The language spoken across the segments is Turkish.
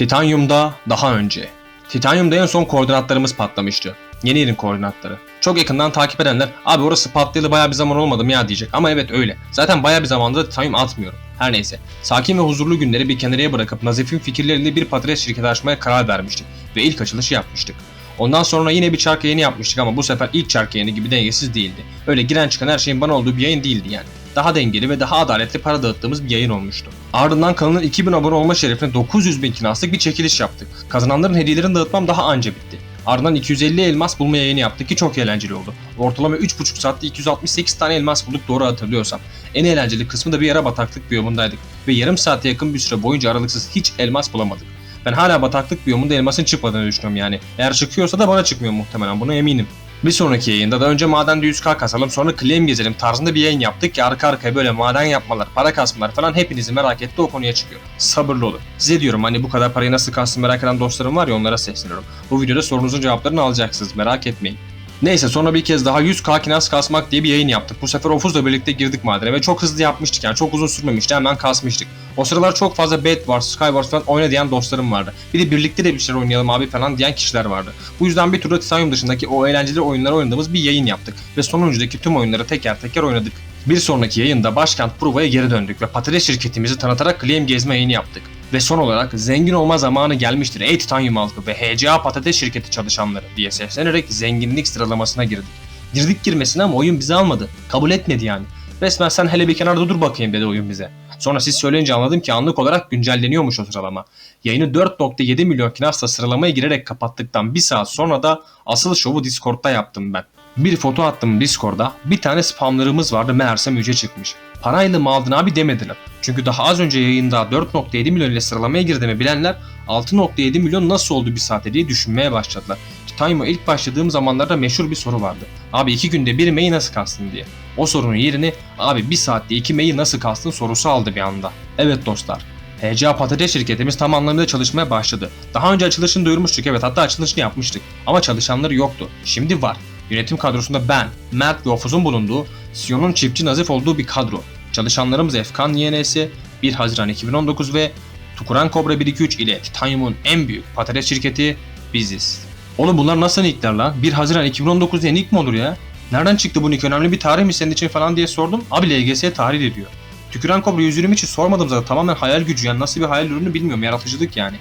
Titanium'da daha önce. Titanium'da en son koordinatlarımız patlamıştı. Yeni yerin koordinatları. Çok yakından takip edenler abi orası patlayalı bayağı bir zaman olmadı mı ya diyecek. Ama evet öyle. Zaten bayağı bir zamandır Titanium atmıyorum. Her neyse. Sakin ve huzurlu günleri bir kenarıya bırakıp Nazif'in fikirleriyle bir patates şirketi açmaya karar vermiştik. Ve ilk açılışı yapmıştık. Ondan sonra yine bir çark yayını yapmıştık ama bu sefer ilk çark yayını gibi dengesiz değildi. Öyle giren çıkan her şeyin bana olduğu bir yayın değildi yani. Daha dengeli ve daha adaletli para dağıttığımız bir yayın olmuştu. Ardından kanalın 2000 abone olma şerefine 900 bin kinaslık bir çekiliş yaptık. Kazananların hediyelerini dağıtmam daha anca bitti. Ardından 250 elmas bulma yayını yaptık ki çok eğlenceli oldu. Ortalama 3,5 saatte 268 tane elmas bulduk doğru hatırlıyorsam. En eğlenceli kısmı da bir ara bataklık biyomundaydık ve yarım saate yakın bir süre boyunca aralıksız hiç elmas bulamadık. Ben hala bataklık biyomunda elmasın çıkmadığını düşünüyorum yani. Eğer çıkıyorsa da bana çıkmıyor muhtemelen buna eminim. Bir sonraki yayında da önce madende 100k kasalım sonra claim gezelim tarzında bir yayın yaptık ki arka arkaya böyle maden yapmalar, para kasmalar falan hepinizi merak etti o konuya çıkıyor. Sabırlı olun. Size diyorum hani bu kadar parayı nasıl kastım merak eden dostlarım var ya onlara sesleniyorum. Bu videoda sorunuzun cevaplarını alacaksınız merak etmeyin. Neyse sonra bir kez daha 100k kinas kasmak diye bir yayın yaptık. Bu sefer Ofuz'la birlikte girdik madene ve çok hızlı yapmıştık yani çok uzun sürmemişti hemen kasmıştık. O sıralar çok fazla Bed Wars, Skywars falan oyna diyen dostlarım vardı. Bir de birlikte de bir şeyler oynayalım abi falan diyen kişiler vardı. Bu yüzden bir turda Titanium dışındaki o eğlenceli oyunları oynadığımız bir yayın yaptık. Ve sonuncudaki tüm oyunları teker teker oynadık. Bir sonraki yayında başkent Pruva'ya geri döndük ve patates şirketimizi tanıtarak claim gezme yayını yaptık. Ve son olarak zengin olma zamanı gelmiştir ey Titanium halkı ve HCA patates şirketi çalışanları diye seslenerek zenginlik sıralamasına girdik. Girdik girmesine ama oyun bizi almadı. Kabul etmedi yani. Resmen sen hele bir kenarda dur bakayım dedi oyun bize. Sonra siz söyleyince anladım ki anlık olarak güncelleniyormuş o sıralama. Yayını 4.7 milyon kinasla sıralamaya girerek kapattıktan bir saat sonra da asıl şovu Discord'da yaptım ben. Bir foto attım Discord'da. Bir tane spamlarımız vardı meğerse müce çıkmış. Parayla mı aldın abi demediler. Çünkü daha az önce yayında 4.7 milyon ile sıralamaya girdiğimi bilenler 6.7 milyon nasıl oldu bir saate diye düşünmeye başladılar. Titanium'a ilk başladığım zamanlarda meşhur bir soru vardı. Abi iki günde bir May'i nasıl kastın diye. O sorunun yerini abi bir saatte iki May'i nasıl kastın sorusu aldı bir anda. Evet dostlar. HCA patates şirketimiz tam anlamıyla çalışmaya başladı. Daha önce açılışını duyurmuştuk evet hatta açılışını yapmıştık. Ama çalışanları yoktu. Şimdi var. Yönetim kadrosunda ben, Mert ve Ofuz'un bulunduğu, Sion'un çiftçi nazif olduğu bir kadro. Çalışanlarımız Efkan YNS, 1 Haziran 2019 ve Tukuran Cobra 123 ile Titanium'un en büyük patates şirketi biziz. Oğlum bunlar nasıl nickler lan? 1 Haziran 2019 diye nick mi olur ya? Nereden çıktı bu nick? Önemli bir tarih mi senin için falan diye sordum. Abi LGS tarih ediyor. Tüküren Kobra 120 için sormadım zaten. Tamamen hayal gücü yani nasıl bir hayal ürünü bilmiyorum. Yaratıcılık yani.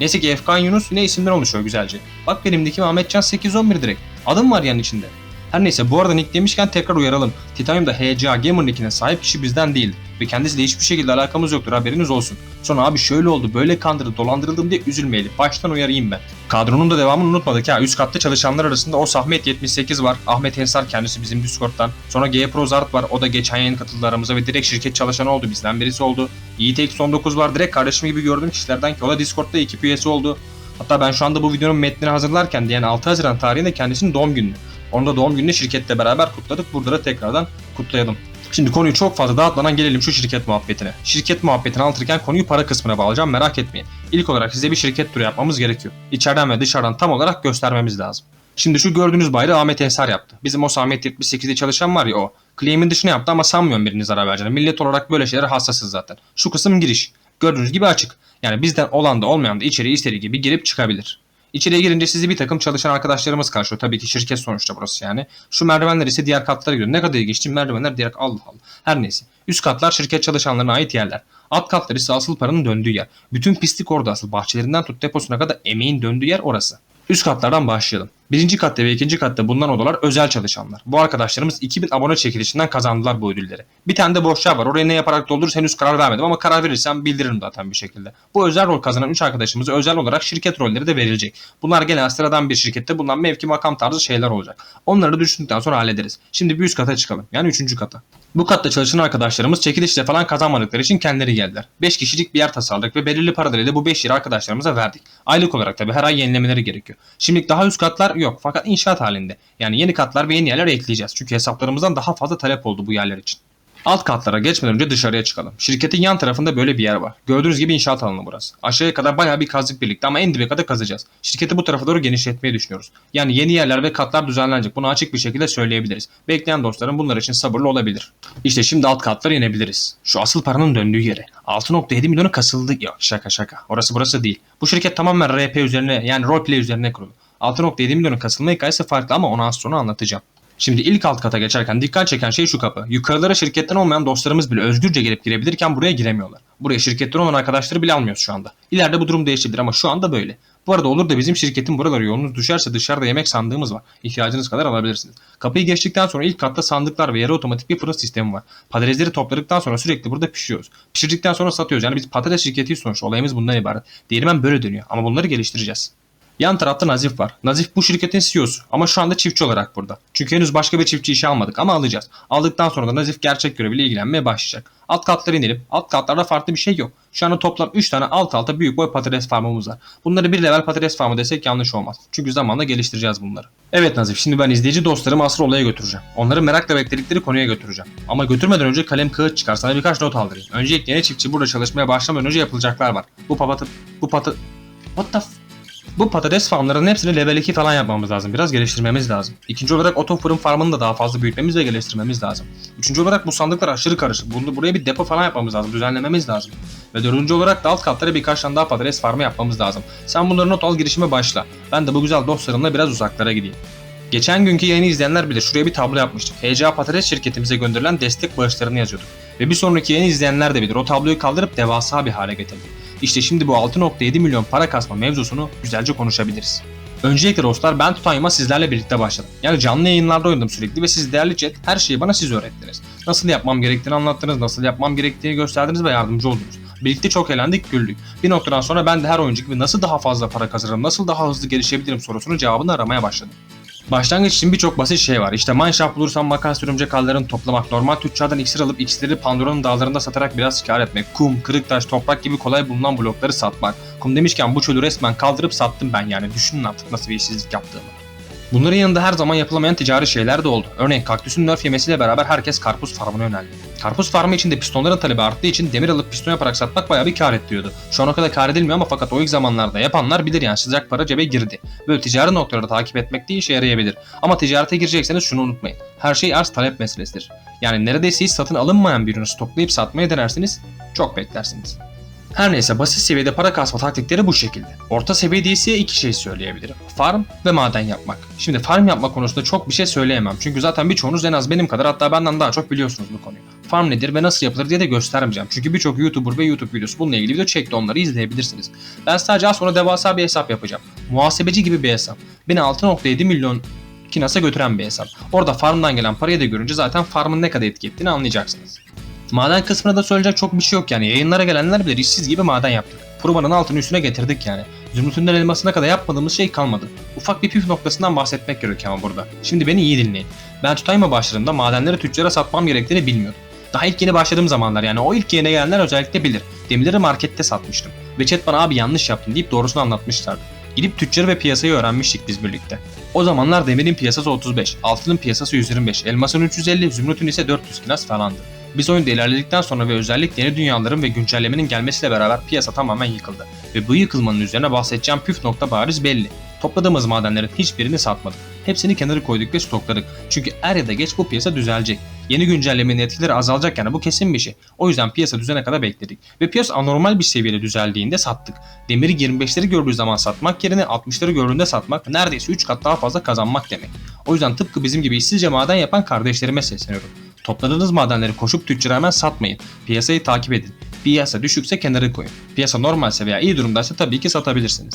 Neyse ki Efkan Yunus yine isimden oluşuyor güzelce. Bak benimdeki Ahmetcan 811 direkt. Adım var yani içinde. Her neyse bu arada nick demişken tekrar uyaralım. Titanium'da HCA Gamer nickine sahip kişi bizden değil. Ve kendisiyle hiçbir şekilde alakamız yoktur haberiniz olsun. Sonra abi şöyle oldu böyle kandırıldı dolandırıldım diye üzülmeyelim. Baştan uyarayım ben. Kadronun da devamını unutmadık ha. Üst katta çalışanlar arasında o Ahmet 78 var. Ahmet Ensar kendisi bizim Discord'dan. Sonra G Pro Zart var. O da geçen yayın katıldı aramıza ve direkt şirket çalışanı oldu. Bizden birisi oldu. Yiğit 19 var. Direkt kardeşim gibi gördüğüm kişilerden ki o da Discord'da ekip üyesi oldu. Hatta ben şu anda bu videonun metnini hazırlarken diyen 6 Haziran tarihinde kendisinin doğum günü. Onu da doğum gününü şirketle beraber kutladık. Burada da tekrardan kutlayalım. Şimdi konuyu çok fazla dağıtmadan gelelim şu şirket muhabbetine. Şirket muhabbetini anlatırken konuyu para kısmına bağlayacağım merak etmeyin. İlk olarak size bir şirket turu yapmamız gerekiyor. İçeriden ve dışarıdan tam olarak göstermemiz lazım. Şimdi şu gördüğünüz bayrağı Ahmet Ensar yaptı. Bizim o Ahmet 78'de çalışan var ya o. Claim'in dışına yaptı ama sanmıyorum birinin zarar vereceğini. Millet olarak böyle şeylere hassasız zaten. Şu kısım giriş. Gördüğünüz gibi açık. Yani bizden olan da olmayan da içeriye istediği gibi girip çıkabilir. İçeriye girince sizi bir takım çalışan arkadaşlarımız karşılıyor. Tabii ki şirket sonuçta burası yani. Şu merdivenler ise diğer katlara gidiyor. Ne kadar ilginç değil? Merdivenler diğer Allah Allah. Her neyse. Üst katlar şirket çalışanlarına ait yerler. Alt katlar ise asıl paranın döndüğü yer. Bütün pislik orada asıl. Bahçelerinden tut deposuna kadar emeğin döndüğü yer orası. Üst katlardan başlayalım. Birinci katta ve ikinci katta bulunan odalar özel çalışanlar. Bu arkadaşlarımız 2000 abone çekilişinden kazandılar bu ödülleri. Bir tane de boş var. Oraya ne yaparak doldururuz henüz karar vermedim ama karar verirsem bildiririm zaten bir şekilde. Bu özel rol kazanan 3 arkadaşımıza özel olarak şirket rolleri de verilecek. Bunlar genel sıradan bir şirkette bulunan mevki makam tarzı şeyler olacak. Onları da düşündükten sonra hallederiz. Şimdi bir üst kata çıkalım. Yani üçüncü kata. Bu katta çalışan arkadaşlarımız çekilişle falan kazanmadıkları için kendileri geldiler. 5 kişilik bir yer tasarladık ve belirli paralarıyla bu 5 yeri arkadaşlarımıza verdik. Aylık olarak tabi her ay yenilemeleri gerekiyor. Şimdilik daha üst katlar yok fakat inşaat halinde. Yani yeni katlar ve yeni yerler ekleyeceğiz. Çünkü hesaplarımızdan daha fazla talep oldu bu yerler için. Alt katlara geçmeden önce dışarıya çıkalım. Şirketin yan tarafında böyle bir yer var. Gördüğünüz gibi inşaat alanı burası. Aşağıya kadar bayağı bir kazdık birlikte ama en dibe kadar kazacağız. Şirketi bu tarafa doğru genişletmeyi düşünüyoruz. Yani yeni yerler ve katlar düzenlenecek. Bunu açık bir şekilde söyleyebiliriz. Bekleyen dostlarım bunlar için sabırlı olabilir. İşte şimdi alt katlara inebiliriz. Şu asıl paranın döndüğü yere. 6.7 milyonu kasıldı. Yok şaka şaka. Orası burası değil. Bu şirket tamamen RP üzerine yani roleplay üzerine kurulu. 6.7 milyonun kasılma hikayesi farklı ama onu az sonra anlatacağım. Şimdi ilk alt kata geçerken dikkat çeken şey şu kapı. Yukarılara şirketten olmayan dostlarımız bile özgürce gelip girebilirken buraya giremiyorlar. Buraya şirketten olan arkadaşları bile almıyoruz şu anda. İleride bu durum değişebilir ama şu anda böyle. Bu arada olur da bizim şirketin buraları yolunuz düşerse dışarıda yemek sandığımız var. İhtiyacınız kadar alabilirsiniz. Kapıyı geçtikten sonra ilk katta sandıklar ve yarı otomatik bir fırın sistemi var. Patatesleri topladıktan sonra sürekli burada pişiriyoruz. Pişirdikten sonra satıyoruz. Yani biz patates şirketiyiz sonuçta. Olayımız bundan ibaret. Değirmen böyle dönüyor ama bunları geliştireceğiz. Yan tarafta Nazif var. Nazif bu şirketin CEO'su ama şu anda çiftçi olarak burada. Çünkü henüz başka bir çiftçi işe almadık ama alacağız. Aldıktan sonra da Nazif gerçek göreviyle ilgilenmeye başlayacak. Alt katlara inelim. Alt katlarda farklı bir şey yok. Şu anda toplam 3 tane alt alta büyük boy patates farmımız var. Bunları bir level patates farmı desek yanlış olmaz. Çünkü zamanla geliştireceğiz bunları. Evet Nazif şimdi ben izleyici dostlarımı asıl olaya götüreceğim. Onları merakla bekledikleri konuya götüreceğim. Ama götürmeden önce kalem kağıt çıkar sana birkaç not aldırayım. Öncelikle yeni çiftçi burada çalışmaya başlamadan önce yapılacaklar var. Bu papatı... Bu patı... What the f- bu patates farmlarının hepsini level 2 falan yapmamız lazım. Biraz geliştirmemiz lazım. İkinci olarak oto fırın farmını da daha fazla büyütmemiz ve geliştirmemiz lazım. Üçüncü olarak bu sandıklar aşırı karışık. Bunu, buraya bir depo falan yapmamız lazım. Düzenlememiz lazım. Ve dördüncü olarak da alt katlara birkaç tane daha patates farmı yapmamız lazım. Sen bunları not al girişime başla. Ben de bu güzel dostlarımla biraz uzaklara gideyim. Geçen günkü yayını izleyenler bilir şuraya bir tablo yapmıştık. HCA Patates şirketimize gönderilen destek bağışlarını yazıyorduk. Ve bir sonraki yayını izleyenler de bilir o tabloyu kaldırıp devasa bir hale getirdik. İşte şimdi bu 6.7 milyon para kasma mevzusunu güzelce konuşabiliriz. Öncelikle dostlar ben Tutanyum'a sizlerle birlikte başladım. Yani canlı yayınlarda oynadım sürekli ve siz değerli chat her şeyi bana siz öğrettiniz. Nasıl yapmam gerektiğini anlattınız, nasıl yapmam gerektiğini gösterdiniz ve yardımcı oldunuz. Birlikte çok eğlendik, güldük. Bir noktadan sonra ben de her oyuncu gibi nasıl daha fazla para kazanırım, nasıl daha hızlı gelişebilirim sorusunun cevabını aramaya başladım. Başlangıç için birçok basit şey var. İşte mineshaft bulursan makas örümcek ağlarını toplamak, normal tüccardan iksir alıp iksirleri Pandora'nın dağlarında satarak biraz kar etmek, kum, kırık taş, toprak gibi kolay bulunan blokları satmak. Kum demişken bu çölü resmen kaldırıp sattım ben yani. Düşünün artık nasıl bir işsizlik yaptığımı. Bunların yanında her zaman yapılamayan ticari şeyler de oldu. Örneğin kaktüsün nerf yemesiyle beraber herkes karpuz farmına yöneldi. Karpuz farmı için de pistonların talebi arttığı için demir alıp piston yaparak satmak bayağı bir kar ettiriyordu. Şu ana kadar kar edilmiyor ama fakat o ilk zamanlarda yapanlar bilir yani sıcak para cebe girdi. Böyle ticari noktaları takip etmek de işe yarayabilir. Ama ticarete girecekseniz şunu unutmayın. Her şey arz talep meselesidir. Yani neredeyse hiç satın alınmayan bir ürünü stoklayıp satmaya denersiniz, çok beklersiniz. Her neyse basit seviyede para kasma taktikleri bu şekilde. Orta seviyede ise iki şey söyleyebilirim. Farm ve maden yapmak. Şimdi farm yapma konusunda çok bir şey söyleyemem. Çünkü zaten birçoğunuz en az benim kadar hatta benden daha çok biliyorsunuz bu konuyu. Farm nedir ve nasıl yapılır diye de göstermeyeceğim. Çünkü birçok YouTuber ve YouTube videosu bununla ilgili video çekti onları izleyebilirsiniz. Ben sadece az sonra devasa bir hesap yapacağım. Muhasebeci gibi bir hesap. Beni 6.7 milyon Kinas'a götüren bir hesap. Orada farmdan gelen parayı da görünce zaten farmın ne kadar etki ettiğini anlayacaksınız. Maden kısmına da söyleyecek çok bir şey yok yani. Yayınlara gelenler bile işsiz gibi maden yaptık. Probanın altını üstüne getirdik yani. Zümrütünden elmasına kadar yapmadığımız şey kalmadı. Ufak bir püf noktasından bahsetmek gerekiyor ama burada. Şimdi beni iyi dinleyin. Ben Tutayma başlarında madenleri tüccara satmam gerektiğini bilmiyordum. Daha ilk yeni başladığım zamanlar yani o ilk yeni gelenler özellikle bilir. Demirleri markette satmıştım. Ve chat bana abi yanlış yaptın deyip doğrusunu anlatmışlardı. Gidip tüccarı ve piyasayı öğrenmiştik biz birlikte. O zamanlar demirin piyasası 35, altının piyasası 125, elmasın 350, zümrütün ise 400 kinas falandı. Biz oyunda ilerledikten sonra ve özellikle yeni dünyaların ve güncellemenin gelmesiyle beraber piyasa tamamen yıkıldı. Ve bu yıkılmanın üzerine bahsedeceğim püf nokta bariz belli. Topladığımız madenlerin hiçbirini satmadık. Hepsini kenara koyduk ve stokladık. Çünkü er ya da geç bu piyasa düzelecek. Yeni güncellemenin etkileri azalacak yani bu kesin bir şey. O yüzden piyasa düzene kadar bekledik. Ve piyasa anormal bir seviyede düzeldiğinde sattık. Demiri 25'leri gördüğü zaman satmak yerine 60'ları gördüğünde satmak neredeyse 3 kat daha fazla kazanmak demek. O yüzden tıpkı bizim gibi işsizce maden yapan kardeşlerime sesleniyorum. Topladığınız madenleri koşup tüccara hemen satmayın. Piyasayı takip edin. Piyasa düşükse kenara koyun. Piyasa normalse veya iyi durumdaysa tabii ki satabilirsiniz.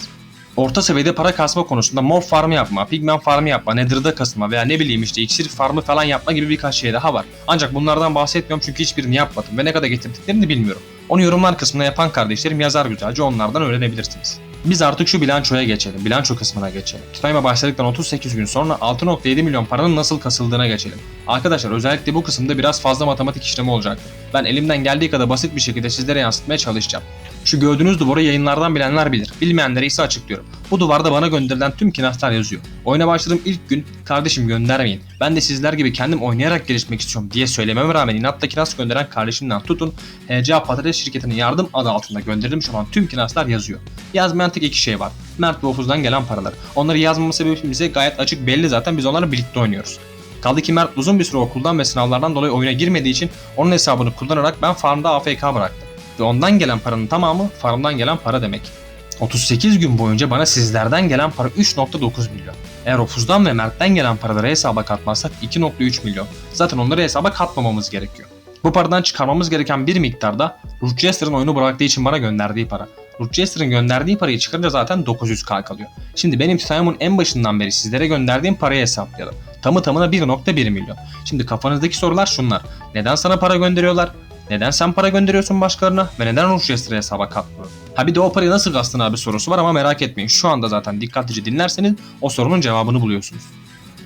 Orta seviyede para kasma konusunda mob farmı yapma, pigmen farmı yapma, nether'da kasma veya ne bileyim işte iksir farmı falan yapma gibi birkaç şey daha var. Ancak bunlardan bahsetmiyorum çünkü hiçbirini yapmadım ve ne kadar getirdiklerini bilmiyorum. Onu yorumlar kısmına yapan kardeşlerim yazar güzelce onlardan öğrenebilirsiniz. Biz artık şu bilançoya geçelim, bilanço kısmına geçelim. Tutayma başladıktan 38 gün sonra 6.7 milyon paranın nasıl kasıldığına geçelim. Arkadaşlar özellikle bu kısımda biraz fazla matematik işlemi olacaktır. Ben elimden geldiği kadar basit bir şekilde sizlere yansıtmaya çalışacağım. Şu gördüğünüz duvarı yayınlardan bilenler bilir. Bilmeyenlere ise açıklıyorum. Bu duvarda bana gönderilen tüm kinaslar yazıyor. Oyuna başladığım ilk gün kardeşim göndermeyin. Ben de sizler gibi kendim oynayarak gelişmek istiyorum diye söylememe rağmen inatla kinas gönderen kardeşimden tutun HCA Patates şirketinin yardım adı altında gönderilmiş olan tüm kinaslar yazıyor. Yazmayan tek iki şey var. Mert ve gelen paralar. Onları yazmama sebebi bize gayet açık belli zaten biz onlarla birlikte oynuyoruz. Kaldı ki Mert uzun bir süre okuldan ve sınavlardan dolayı oyuna girmediği için onun hesabını kullanarak ben farmda AFK bıraktım. Ve ondan gelen paranın tamamı farmdan gelen para demek. 38 gün boyunca bana sizlerden gelen para 3.9 milyon. Eğer Ofuz'dan ve Mert'ten gelen paraları hesaba katmazsak 2.3 milyon. Zaten onları hesaba katmamamız gerekiyor. Bu paradan çıkarmamız gereken bir miktarda Rochester'ın oyunu bıraktığı için bana gönderdiği para. Rochester'ın gönderdiği parayı çıkarınca zaten 900k kalıyor. Şimdi benim Titanium'un en başından beri sizlere gönderdiğim parayı hesaplayalım. Tamı tamına 1.1 milyon. Şimdi kafanızdaki sorular şunlar. Neden sana para gönderiyorlar? Neden sen para gönderiyorsun başkalarına? Ve neden Rochester'ı hesaba katmıyor? Ha bir de o parayı nasıl kastın abi sorusu var ama merak etmeyin. Şu anda zaten dikkatlice dinlerseniz o sorunun cevabını buluyorsunuz.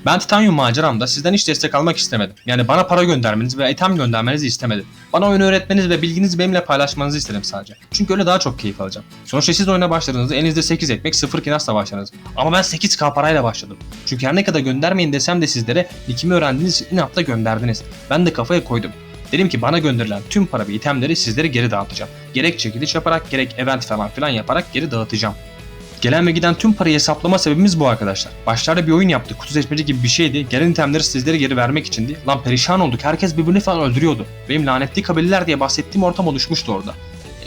Ben Titanium maceramda sizden hiç destek almak istemedim. Yani bana para göndermenizi ve item göndermenizi istemedim. Bana oyunu öğretmeniz ve bilginizi benimle paylaşmanızı istedim sadece. Çünkü öyle daha çok keyif alacağım. Sonuçta siz oyuna başladığınızda elinizde 8 ekmek 0 kinasla başladınız. Ama ben 8k parayla başladım. Çünkü her ne kadar göndermeyin desem de sizlere nikimi öğrendiğiniz için inatla gönderdiniz. Ben de kafaya koydum. Dedim ki bana gönderilen tüm para ve itemleri sizlere geri dağıtacağım. Gerek çekiliş yaparak gerek event falan filan yaparak geri dağıtacağım. Gelen ve giden tüm parayı hesaplama sebebimiz bu arkadaşlar. Başlarda bir oyun yaptık, kutu seçmeci gibi bir şeydi. Gelen itemleri sizlere geri vermek içindi. Lan perişan olduk, herkes birbirini falan öldürüyordu. Benim lanetli kabileler diye bahsettiğim ortam oluşmuştu orada.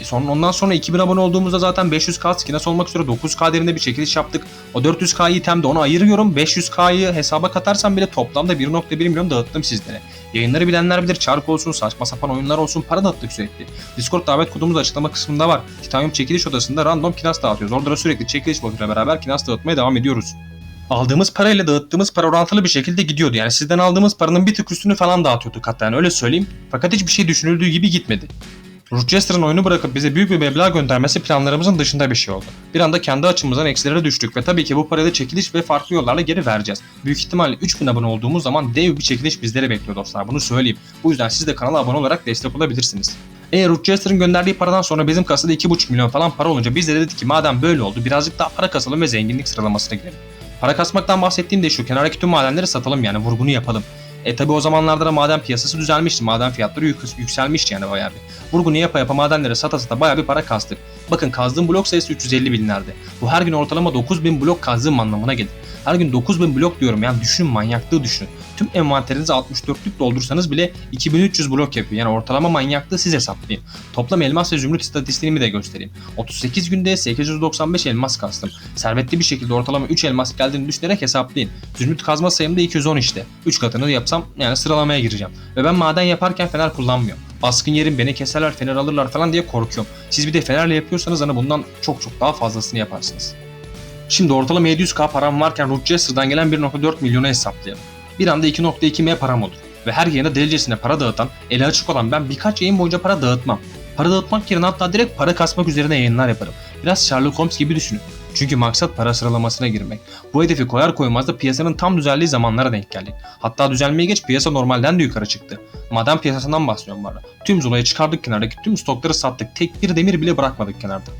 Sonra ondan sonra 2000 abone olduğumuzda zaten 500k skinas olmak üzere 9k değerinde bir çekiliş yaptık. O 400k'yı itemde onu ayırıyorum. 500k'yı hesaba katarsam bile toplamda 1.1 milyon dağıttım sizlere. Yayınları bilenler bilir çark olsun, saçma sapan oyunlar olsun para dağıttık sürekli. Discord davet kodumuz açıklama kısmında var. Titanium çekiliş odasında random kinas dağıtıyoruz. Orada da sürekli çekiliş botuyla beraber kinas dağıtmaya devam ediyoruz. Aldığımız parayla dağıttığımız para orantılı bir şekilde gidiyordu. Yani sizden aldığımız paranın bir tık üstünü falan dağıtıyorduk hatta yani öyle söyleyeyim. Fakat hiçbir şey düşünüldüğü gibi gitmedi. Rochester'ın oyunu bırakıp bize büyük bir meblağ göndermesi planlarımızın dışında bir şey oldu. Bir anda kendi açımızdan eksilere düştük ve tabii ki bu parayı çekiliş ve farklı yollarla geri vereceğiz. Büyük ihtimalle 3000 abone olduğumuz zaman dev bir çekiliş bizleri bekliyor dostlar bunu söyleyeyim. Bu yüzden siz de kanala abone olarak destek olabilirsiniz. Eğer Rochester'ın gönderdiği paradan sonra bizim kasada 2,5 milyon falan para olunca biz de dedik ki madem böyle oldu birazcık daha para kasalım ve zenginlik sıralamasına girelim. Para kasmaktan bahsettiğim de şu kenardaki tüm madenleri satalım yani vurgunu yapalım. E tabi o zamanlarda da maden piyasası düzelmişti. Maden fiyatları yük- yükselmişti yani bayağı bir. Vurgunu yapa yapa madenleri sata sata bayağı bir para kastık. Bakın kazdığım blok sayısı 350 binlerdi. Bu her gün ortalama 9000 blok kazdığım anlamına gelir. Her gün 9000 blok diyorum yani düşünün manyaklığı düşünün. Tüm envanterinizi 64'lük doldursanız bile 2300 blok yapıyor. Yani ortalama manyaklığı siz hesaplayın. Toplam elmas ve zümrüt istatistiğimi de göstereyim. 38 günde 895 elmas kastım. Servetli bir şekilde ortalama 3 elmas geldiğini düşünerek hesaplayın. Zümrüt kazma sayım da 210 işte. 3 katını yapsam yani sıralamaya gireceğim. Ve ben maden yaparken fener kullanmıyorum. Baskın yerim beni keserler fener alırlar falan diye korkuyorum. Siz bir de fenerle yapıyorsanız hani bundan çok çok daha fazlasını yaparsınız. Şimdi ortalama 700k param varken Rochester'dan gelen 1.4 milyonu hesaplayalım. Bir anda 2.2 M param olur. Ve her yayına delicesine para dağıtan, eli açık olan ben birkaç yayın boyunca para dağıtmam. Para dağıtmak yerine hatta direkt para kasmak üzerine yayınlar yaparım. Biraz Sherlock Holmes gibi düşünün. Çünkü maksat para sıralamasına girmek. Bu hedefi koyar koymaz da piyasanın tam düzeldiği zamanlara denk geldik. Hatta düzelmeye geç piyasa normalden de yukarı çıktı. Maden piyasasından bahsediyorum arada. Tüm Zula'yı çıkardık kenardaki tüm stokları sattık. Tek bir demir bile bırakmadık kenarda.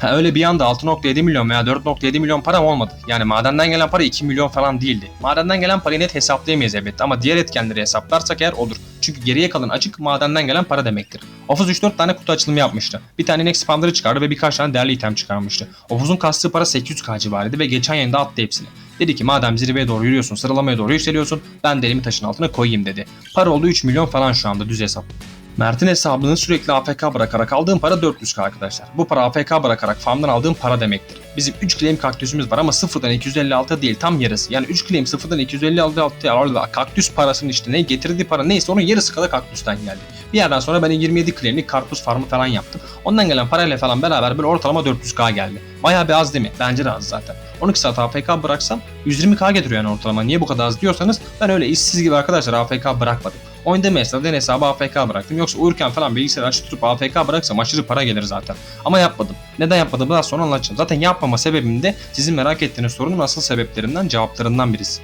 Ha öyle bir anda 6.7 milyon veya 4.7 milyon param olmadı. Yani madenden gelen para 2 milyon falan değildi. Madenden gelen parayı net hesaplayamayız elbette ama diğer etkenleri hesaplarsak eğer olur. Çünkü geriye kalan açık madenden gelen para demektir. Ofuz 3-4 tane kutu açılımı yapmıştı. Bir tane inek spamları çıkardı ve birkaç tane değerli item çıkarmıştı. Ofuz'un kastığı para 800k civarıydı ve geçen yayında attı hepsini. Dedi ki madem zirveye doğru yürüyorsun, sıralamaya doğru yükseliyorsun, ben de taşın altına koyayım dedi. Para oldu 3 milyon falan şu anda düz hesap. Mert'in hesabını sürekli AFK bırakarak aldığım para 400k arkadaşlar. Bu para AFK bırakarak farmdan aldığım para demektir. Bizim 3 claim kaktüsümüz var ama sıfırdan 256 değil tam yarısı. Yani 3 claim sıfırdan 256 arada kaktüs parasının işte ne getirdiği para neyse onun yarısı kadar kaktüsten geldi. Bir yerden sonra ben 27 claimlik karpuz farmı falan yaptım. Ondan gelen parayla falan beraber böyle ortalama 400k geldi. Bayağı bir az değil mi? Bence de az zaten. 12 saat AFK bıraksam 120k getiriyor yani ortalama. Niye bu kadar az diyorsanız ben öyle işsiz gibi arkadaşlar AFK bırakmadım. Oyunda mesela den hesabı AFK bıraktım. Yoksa uyurken falan bilgisayarı açıp tutup AFK bıraksam aşırı para gelir zaten. Ama yapmadım. Neden yapmadım daha sonra anlatacağım. Zaten yapmama sebebim de sizin merak ettiğiniz sorunun asıl sebeplerinden cevaplarından birisi.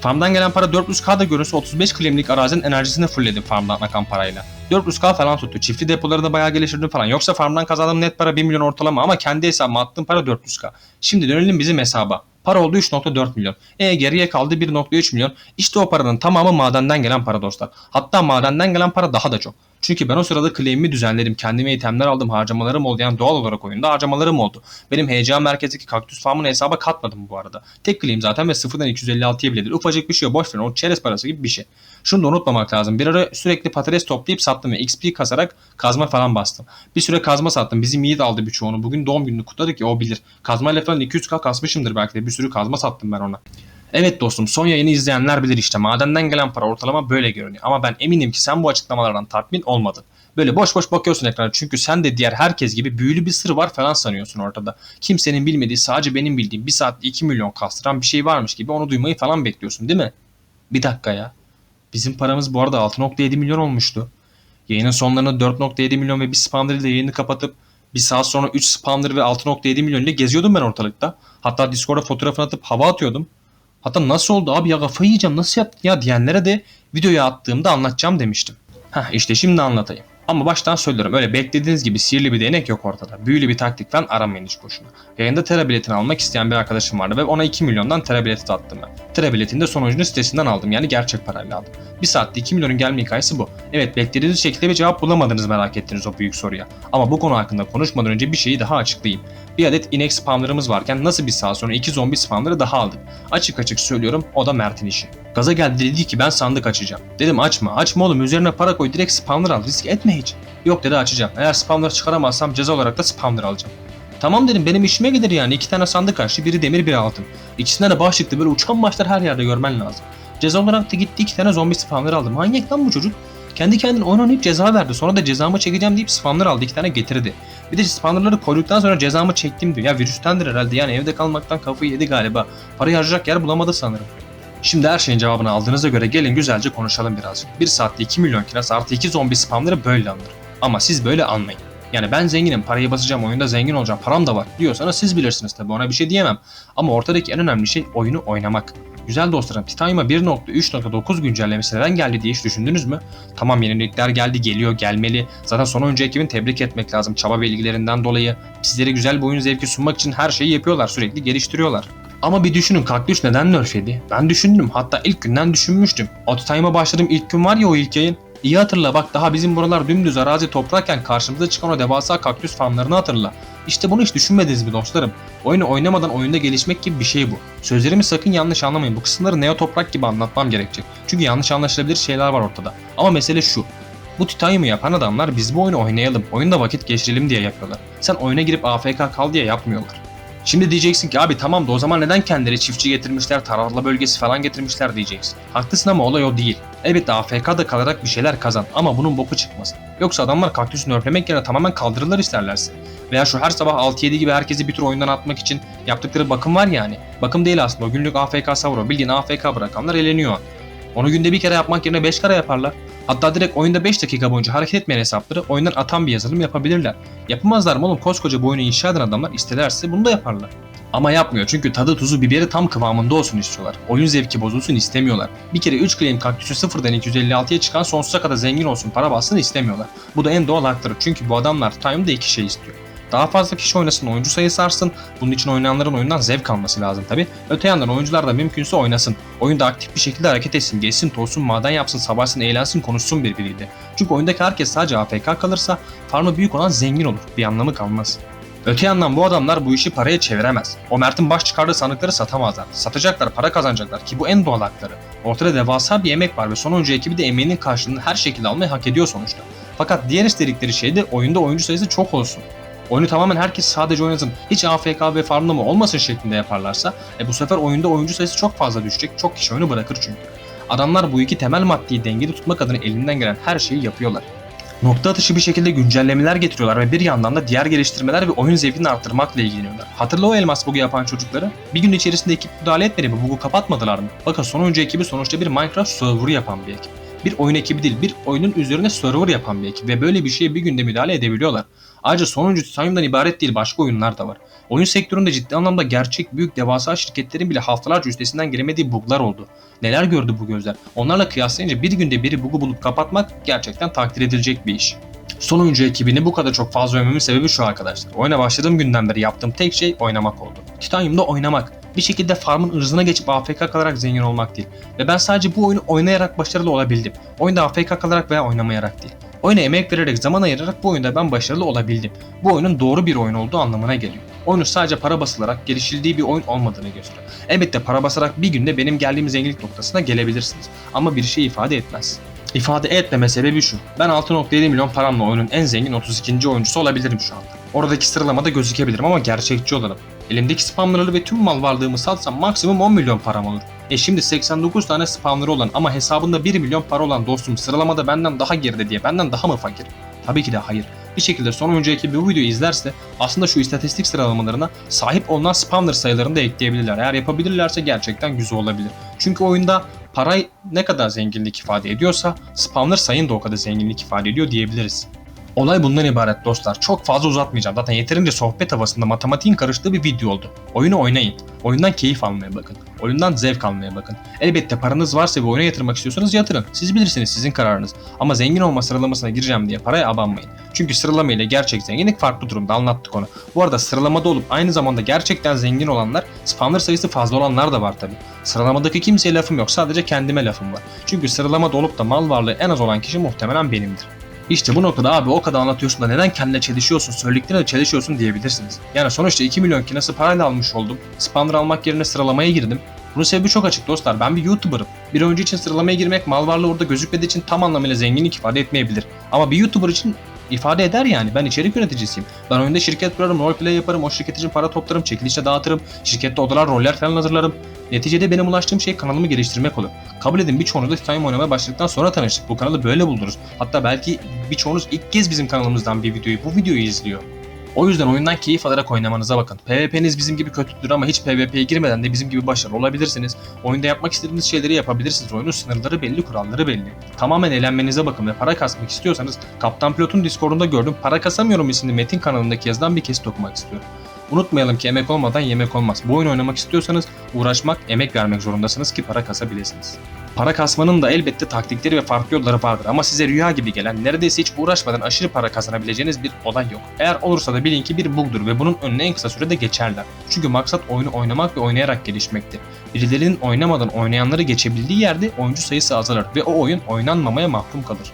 Farmdan gelen para 400k da görünse 35 klimlik arazinin enerjisini fullledim farmdan akan parayla. 400k falan tuttu. Çiftli depoları da bayağı geliştirdim falan. Yoksa farmdan kazandığım net para 1 milyon ortalama ama kendi hesabıma attığım para 400k. Şimdi dönelim bizim hesaba. Para oldu 3.4 milyon. E geriye kaldı 1.3 milyon. İşte o paranın tamamı madenden gelen para dostlar. Hatta madenden gelen para daha da çok. Çünkü ben o sırada claim'imi düzenledim. Kendime itemler aldım. Harcamalarım oldu. Yani doğal olarak oyunda harcamalarım oldu. Benim HCA merkezdeki kaktüs farmını hesaba katmadım bu arada. Tek claim zaten ve sıfırdan 256'ya bile değil. Ufacık bir şey. Boş verin. O çerez parası gibi bir şey. Şunu da unutmamak lazım. Bir ara sürekli patates toplayıp sattım ve XP kasarak kazma falan bastım. Bir süre kazma sattım. Bizim Yiğit aldı birçoğunu. Bugün doğum gününü kutladık ya o bilir. Kazmayla falan 200k kasmışımdır belki de. Bir sürü kazma sattım ben ona. Evet dostum son yayını izleyenler bilir işte madenden gelen para ortalama böyle görünüyor. Ama ben eminim ki sen bu açıklamalardan tatmin olmadın. Böyle boş boş bakıyorsun ekrana çünkü sen de diğer herkes gibi büyülü bir sır var falan sanıyorsun ortada. Kimsenin bilmediği sadece benim bildiğim 1 saatte 2 milyon kastıran bir şey varmış gibi onu duymayı falan bekliyorsun değil mi? Bir dakika ya. Bizim paramız bu arada 6.7 milyon olmuştu. Yayının sonlarında 4.7 milyon ve bir spawner ile yayını kapatıp bir saat sonra 3 spawner ve 6.7 milyon ile geziyordum ben ortalıkta. Hatta Discord'a fotoğrafını atıp hava atıyordum. Hatta nasıl oldu abi ya kafayı yiyeceğim nasıl yaptın ya diyenlere de videoya attığımda anlatacağım demiştim. Heh işte şimdi anlatayım. Ama baştan söylüyorum öyle beklediğiniz gibi sihirli bir değnek yok ortada. Büyülü bir taktik falan aramayın hiç boşuna. Yayında tera biletini almak isteyen bir arkadaşım vardı ve ona 2 milyondan tera bileti de attım ben. Tera biletini de sonucunu sitesinden aldım yani gerçek parayla aldım. Bir saatte 2 milyonun gelme hikayesi bu. Evet beklediğiniz şekilde bir cevap bulamadınız merak ettiğiniz o büyük soruya. Ama bu konu hakkında konuşmadan önce bir şeyi daha açıklayayım. Bir adet inek spamlarımız varken nasıl bir saat sonra iki zombi spamları daha aldık. Açık açık söylüyorum o da Mert'in işi. Gaza geldi dedi ki ben sandık açacağım. Dedim açma açma oğlum üzerine para koy direkt spamlar al risk etme hiç. Yok dedi açacağım. Eğer spamları çıkaramazsam ceza olarak da spamlar alacağım. Tamam dedim benim işime gelir yani iki tane sandık açtı biri demir biri altın. İkisinden de bağış çıktı böyle uçan başlar her yerde görmen lazım. Ceza olarak da gitti iki tane zombi spamları aldı. Manyak lan bu çocuk. Kendi kendine oynanıp ceza verdi. Sonra da cezamı çekeceğim deyip spamlar aldı. iki tane getirdi. Bir de spamlarları koyduktan sonra cezamı çektim diyor. Ya virüstendir herhalde yani evde kalmaktan kafayı yedi galiba. Parayı harcayacak yer bulamadı sanırım. Şimdi her şeyin cevabını aldığınıza göre gelin güzelce konuşalım birazcık. Bir saatte 2 milyon kiraz artı 2 zombi spamları böyle alınır. Ama siz böyle almayın. Yani ben zenginim, parayı basacağım, oyunda zengin olacağım, param da var diyorsanız siz bilirsiniz tabi ona bir şey diyemem. Ama ortadaki en önemli şey oyunu oynamak. Güzel dostlarım Titanium'a 1.3.9 güncellemesi neden geldi diye hiç düşündünüz mü? Tamam yenilikler geldi, geliyor, gelmeli. Zaten son oyuncu ekibini tebrik etmek lazım çaba ve dolayı. Sizlere güzel bir oyun zevki sunmak için her şeyi yapıyorlar, sürekli geliştiriyorlar. Ama bir düşünün Kaktüs neden nerf yedi? Ben düşündüm. Hatta ilk günden düşünmüştüm. Autotime'a başladığım ilk gün var ya o ilk yayın. İyi hatırla bak daha bizim buralar dümdüz arazi toprakken karşımıza çıkan o devasa kaktüs farmlarını hatırla. İşte bunu hiç düşünmediniz mi dostlarım? Oyunu oynamadan oyunda gelişmek gibi bir şey bu. Sözlerimi sakın yanlış anlamayın. Bu kısımları neo toprak gibi anlatmam gerekecek. Çünkü yanlış anlaşılabilir şeyler var ortada. Ama mesele şu. Bu Titanium'u yapan adamlar biz bu oyunu oynayalım, oyunda vakit geçirelim diye yapıyorlar. Sen oyuna girip AFK kal diye yapmıyorlar. Şimdi diyeceksin ki abi tamam da o zaman neden kendileri çiftçi getirmişler, tarla bölgesi falan getirmişler diyeceksin. Haklısın ama olay o değil. Elbette AFK'da kalarak bir şeyler kazan ama bunun boku çıkmasın. Yoksa adamlar kaktüsü nörflemek yerine tamamen kaldırırlar isterlerse. Veya şu her sabah 6-7 gibi herkesi bir tur oyundan atmak için yaptıkları bakım var yani. Bakım değil aslında o günlük AFK savro. Bildiğin AFK bırakanlar eleniyor. Onu günde bir kere yapmak yerine 5 kere yaparlar. Hatta direkt oyunda 5 dakika boyunca hareket etmeyen hesapları oyundan atan bir yazılım yapabilirler. Yapamazlar mı oğlum koskoca bu oyunu inşa eden adamlar isterlerse bunu da yaparlar. Ama yapmıyor çünkü tadı tuzu biberi tam kıvamında olsun istiyorlar. Oyun zevki bozulsun istemiyorlar. Bir kere 3 claim kaktüsü sıfırdan 256'ya çıkan sonsuza kadar zengin olsun para bassın istemiyorlar. Bu da en doğal hakları çünkü bu adamlar time'da iki şey istiyor. Daha fazla kişi oynasın, oyuncu sayısı artsın. Bunun için oynayanların oyundan zevk alması lazım tabi. Öte yandan oyuncular da mümkünse oynasın. Oyunda aktif bir şekilde hareket etsin, gezsin, tozsun, maden yapsın, savaşsın, eğlensin, konuşsun birbiriyle. Çünkü oyundaki herkes sadece AFK kalırsa farmı büyük olan zengin olur. Bir anlamı kalmaz. Öte yandan bu adamlar bu işi paraya çeviremez. O Mert'in baş çıkardığı sandıkları satamazlar. Satacaklar, para kazanacaklar ki bu en doğal hakları. Ortada devasa bir emek var ve son oyuncu ekibi de emeğinin karşılığını her şekilde almayı hak ediyor sonuçta. Fakat diğer istedikleri şey de oyunda oyuncu sayısı çok olsun. Oyunu tamamen herkes sadece oynasın, hiç AFK ve farmlama olmasın şeklinde yaparlarsa e bu sefer oyunda oyuncu sayısı çok fazla düşecek, çok kişi oyunu bırakır çünkü. Adamlar bu iki temel maddeyi dengede tutmak adına elinden gelen her şeyi yapıyorlar. Nokta atışı bir şekilde güncellemeler getiriyorlar ve bir yandan da diğer geliştirmeler ve oyun zevkini arttırmakla ilgileniyorlar. Hatırla o elmas bug'u yapan çocukları? Bir gün içerisinde ekip müdahale etmedi mi? Bug'u kapatmadılar mı? Bakın son oyuncu ekibi sonuçta bir Minecraft server'ı yapan bir ekip. Bir oyun ekibi değil, bir oyunun üzerine server yapan bir ekip ve böyle bir şeye bir günde müdahale edebiliyorlar. Ayrıca sonuncu Titanium'dan ibaret değil başka oyunlar da var. Oyun sektöründe ciddi anlamda gerçek büyük devasa şirketlerin bile haftalarca üstesinden gelemediği buglar oldu. Neler gördü bu gözler? Onlarla kıyaslayınca bir günde biri bugu bulup kapatmak gerçekten takdir edilecek bir iş. Son oyuncu ekibini bu kadar çok fazla övmemin sebebi şu arkadaşlar. Oyuna başladığım günden beri yaptığım tek şey oynamak oldu. Titanium'da oynamak. Bir şekilde farmın ırzına geçip AFK kalarak zengin olmak değil. Ve ben sadece bu oyunu oynayarak başarılı olabildim. Oyunda AFK kalarak veya oynamayarak değil. Oyuna emek vererek zaman ayırarak bu oyunda ben başarılı olabildim. Bu oyunun doğru bir oyun olduğu anlamına geliyor. Oyunu sadece para basılarak gelişildiği bir oyun olmadığını gösteriyor. Elbette para basarak bir günde benim geldiğim zenginlik noktasına gelebilirsiniz. Ama bir şey ifade etmez. İfade etmeme sebebi şu. Ben 6.7 milyon paramla oyunun en zengin 32. oyuncusu olabilirim şu anda. Oradaki sıralamada gözükebilirim ama gerçekçi olalım. Elimdeki spamları ve tüm mal varlığımı satsam maksimum 10 milyon param olur. E şimdi 89 tane spamları olan ama hesabında 1 milyon para olan dostum sıralamada benden daha geride diye benden daha mı fakir? Tabii ki de hayır. Bir şekilde son ekibi bu videoyu izlerse aslında şu istatistik sıralamalarına sahip olunan spamlar sayılarını da ekleyebilirler. Eğer yapabilirlerse gerçekten güzel olabilir. Çünkü oyunda para ne kadar zenginlik ifade ediyorsa spamlar sayın da o kadar zenginlik ifade ediyor diyebiliriz. Olay bundan ibaret dostlar. Çok fazla uzatmayacağım. Zaten yeterince sohbet havasında matematiğin karıştığı bir video oldu. Oyunu oynayın. Oyundan keyif almaya bakın. Oyundan zevk almaya bakın. Elbette paranız varsa ve oyuna yatırmak istiyorsanız yatırın. Siz bilirsiniz sizin kararınız. Ama zengin olma sıralamasına gireceğim diye paraya abanmayın. Çünkü sıralama ile gerçek zenginlik farklı durumda anlattık onu. Bu arada sıralamada olup aynı zamanda gerçekten zengin olanlar spamlar sayısı fazla olanlar da var tabi. Sıralamadaki kimseye lafım yok sadece kendime lafım var. Çünkü sıralamada olup da mal varlığı en az olan kişi muhtemelen benimdir. İşte bu noktada abi o kadar anlatıyorsun da neden kendine çelişiyorsun, söylediklerine çelişiyorsun diyebilirsiniz. Yani sonuçta 2 milyon kinası parayla almış oldum. Spamlar almak yerine sıralamaya girdim. Bunun sebebi çok açık dostlar. Ben bir YouTuber'ım. Bir oyuncu için sıralamaya girmek mal varlığı orada gözükmediği için tam anlamıyla zenginlik ifade etmeyebilir. Ama bir YouTuber için ifade eder yani. Ben içerik yöneticisiyim. Ben oyunda şirket kurarım, roleplay yaparım, o şirket için para toplarım, çekilişe dağıtırım, şirkette odalar, roller falan hazırlarım. Neticede benim ulaştığım şey kanalımı geliştirmek olur. Kabul edin birçoğunuz da Titanium oynamaya başladıktan sonra tanıştık. Bu kanalı böyle buldunuz. Hatta belki birçoğunuz ilk kez bizim kanalımızdan bir videoyu, bu videoyu izliyor. O yüzden oyundan keyif alarak oynamanıza bakın. PvP'niz bizim gibi kötüdür ama hiç PvP'ye girmeden de bizim gibi başarılı olabilirsiniz. Oyunda yapmak istediğiniz şeyleri yapabilirsiniz. Oyunun sınırları belli, kuralları belli. Tamamen eğlenmenize bakın ve para kasmak istiyorsanız Kaptan Pilot'un Discord'unda gördüm para kasamıyorum isimli Metin kanalındaki yazıdan bir kesit okumak istiyorum. Unutmayalım ki emek olmadan yemek olmaz. Bu oyun oynamak istiyorsanız uğraşmak, emek vermek zorundasınız ki para kasabilirsiniz. Para kasmanın da elbette taktikleri ve farklı yolları vardır ama size rüya gibi gelen, neredeyse hiç uğraşmadan aşırı para kazanabileceğiniz bir olay yok. Eğer olursa da bilin ki bir bugdur ve bunun önüne en kısa sürede geçerler. Çünkü maksat oyunu oynamak ve oynayarak gelişmektir. Birilerinin oynamadan oynayanları geçebildiği yerde oyuncu sayısı azalır ve o oyun oynanmamaya mahkum kalır.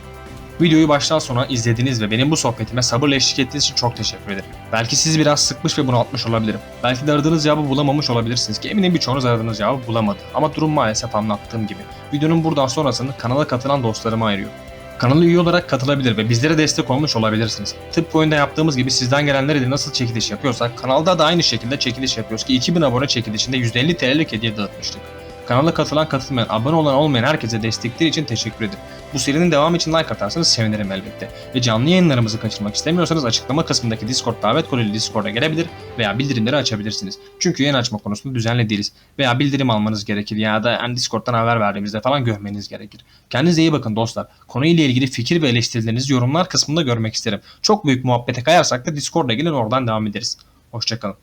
Videoyu baştan sona izlediğiniz ve benim bu sohbetime sabırla eşlik ettiğiniz için çok teşekkür ederim. Belki sizi biraz sıkmış ve bunaltmış olabilirim. Belki de aradığınız cevabı bulamamış olabilirsiniz ki eminim birçoğunuz aradığınız cevabı bulamadı. Ama durum maalesef anlattığım gibi. Videonun buradan sonrasını kanala katılan dostlarıma ayırıyorum. Kanala üye olarak katılabilir ve bizlere destek olmuş olabilirsiniz. Tıpkı oyunda yaptığımız gibi sizden gelenlere de nasıl çekiliş yapıyorsak kanalda da aynı şekilde çekiliş yapıyoruz ki 2000 abone çekilişinde %50 TL'lik hediye dağıtmıştık. Kanala katılan katılmayan, abone olan olmayan herkese destekleri için teşekkür ederim. Bu serinin devamı için like atarsanız sevinirim elbette. Ve canlı yayınlarımızı kaçırmak istemiyorsanız açıklama kısmındaki Discord davet koduyla Discord'a gelebilir veya bildirimleri açabilirsiniz. Çünkü yayın açma konusunda düzenli değiliz. Veya bildirim almanız gerekir ya da yani Discord'dan haber verdiğimizde falan görmeniz gerekir. Kendinize iyi bakın dostlar. Konuyla ilgili fikir ve eleştirilerinizi yorumlar kısmında görmek isterim. Çok büyük muhabbete kayarsak da Discord'a gelin oradan devam ederiz. Hoşçakalın.